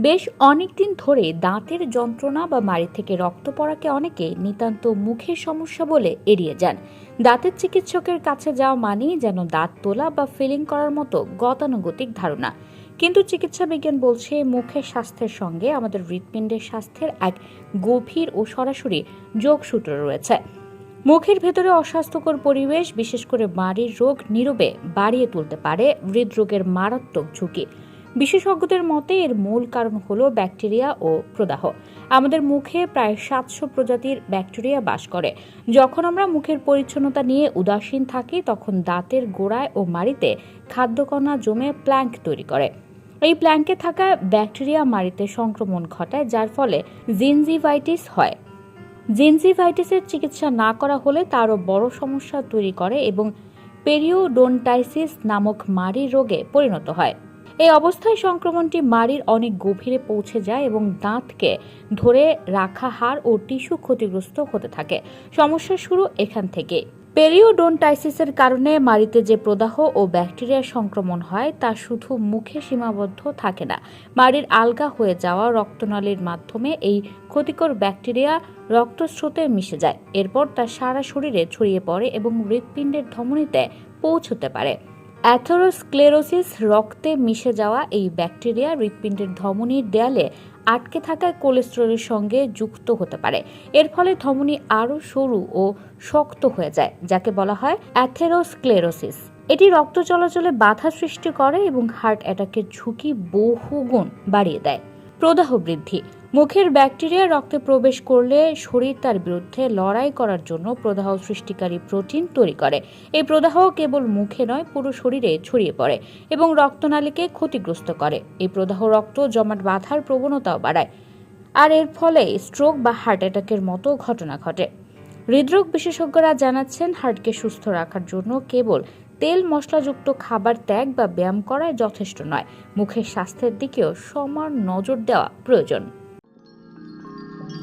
বেশ অনেক দিন ধরে দাঁতের যন্ত্রণা বা মাড়ি থেকে রক্ত পড়াকে অনেকে নিতান্ত মুখের সমস্যা বলে এড়িয়ে যান। দাঁতের চিকিৎসকের কাছে যাওয়া মানেই যেন দাঁত তোলা বা ফিলিং করার মতো গতানুগতিক ধারণা। কিন্তু চিকিৎসা বিজ্ঞান বলছে, মুখের স্বাস্থ্যের সঙ্গে আমাদের হৃৎপিণ্ডের স্বাস্থ্যের এক গভীর ও সরাসরি যোগসূত্র রয়েছে। মুখের ভেতরে অস্বাস্থ্যকর পরিবেশ, বিশেষ করে মাড়ির রোগ নীরবে বাড়িয়ে তুলতে পারে হৃদরোগের মারাত্মক ঝুঁকি। বিশেষজ্ঞদের মতে, এর মূল কারণ হলো ব্যাকটেরিয়া ও প্রদাহ। আমাদের মুখে প্রায় সাতশো প্রজাতির ব্যাকটেরিয়া বাস করে। যখন আমরা মুখের পরিচ্ছন্নতা নিয়ে উদাসীন থাকি, তখন দাঁতের গোড়ায় ও মাড়িতে খাদ্যকণা জমে প্ল্যাঙ্ক তৈরি করে। এই প্ল্যাঙ্কে থাকা ব্যাকটেরিয়া মাড়িতে সংক্রমণ ঘটায়, যার ফলে জিনজিভাইটিস হয়। জিনজিভাইটিসের চিকিৎসা না করা হলে তারও বড় সমস্যা তৈরি করে এবং পেরিওডোন্টাইসিস নামক মাড়ির রোগে পরিণত হয়। এই অবস্থায় সংক্রমণটি মাড়ির অনেক গভীরে পৌঁছে যায় এবং দাঁতকে ধরে রাখা হাড় ও টিস্যু ক্ষতিগ্রস্ত হতে থাকে। সমস্যা শুরু এখান থেকে। পেরিওডোনটাইসিসের কারণে মাড়িতে যে প্রদাহ ও ব্যাকটেরিয়ার সংক্রমণ হয়, তা শুধু মুখে সীমাবদ্ধ থাকে না, মাড়ির আলগা হয়ে যাওয়া রক্তনালীর মাধ্যমে এই ক্ষতিকর ব্যাকটেরিয়া রক্তস্রোতে মিশে যায়। এরপর তা সারা শরীরে ছড়িয়ে পড়ে এবং হৃৎপিণ্ডের ধমনীতে পৌঁছতে পারে। অ্যাথেরোস্ক্লেরোসিস রক্তে মিশে যাওয়া এই ব্যাকটেরিয়া হৃৎপিণ্ডের ধমনীর দেয়ালে আটকে থাকা কোলেস্টেরলের সঙ্গে যুক্ত হতে পারে। এর ফলে ধমনী আরও সরু ও শক্ত হয়ে যায়, যাকে বলা হয় অ্যাথেরোস্ক্লেরোসিস। এটি রক্ত চলাচলে বাধা সৃষ্টি করে এবং হার্ট অ্যাটাকের ঝুঁকি বহুগুণ বাড়িয়ে দেয়। প্রদাহ বৃদ্ধি। মুখের ব্যাকটেরিয়া রক্তে প্রবেশ করলে শরীর তার বিরুদ্ধে লড়াই করার জন্য প্রদাহ সৃষ্টিকারী প্রোটিন তৈরি করে। এই প্রদাহ কেবল মুখে নয়, পুরো শরীরে ছড়িয়ে পড়ে এবং রক্তনালীকে ক্ষতিগ্রস্ত করে। এই প্রদাহ রক্ত জমাট বাঁধার প্রবণতাও বাড়ায় আর এর ফলে স্ট্রোক বা হার্ট অ্যাটাকের মতো ঘটনা ঘটে। হৃদরোগ বিশেষজ্ঞরা জানাচ্ছেন হার্টকে সুস্থ রাখার জন্য কেবল তেল মশলাযুক্ত খাবার ত্যাগ বা ব্যায়াম করাই যথেষ্ট নয়। মুখের স্বাস্থ্যের দিকেও সমান নজর দেওয়া প্রয়োজন।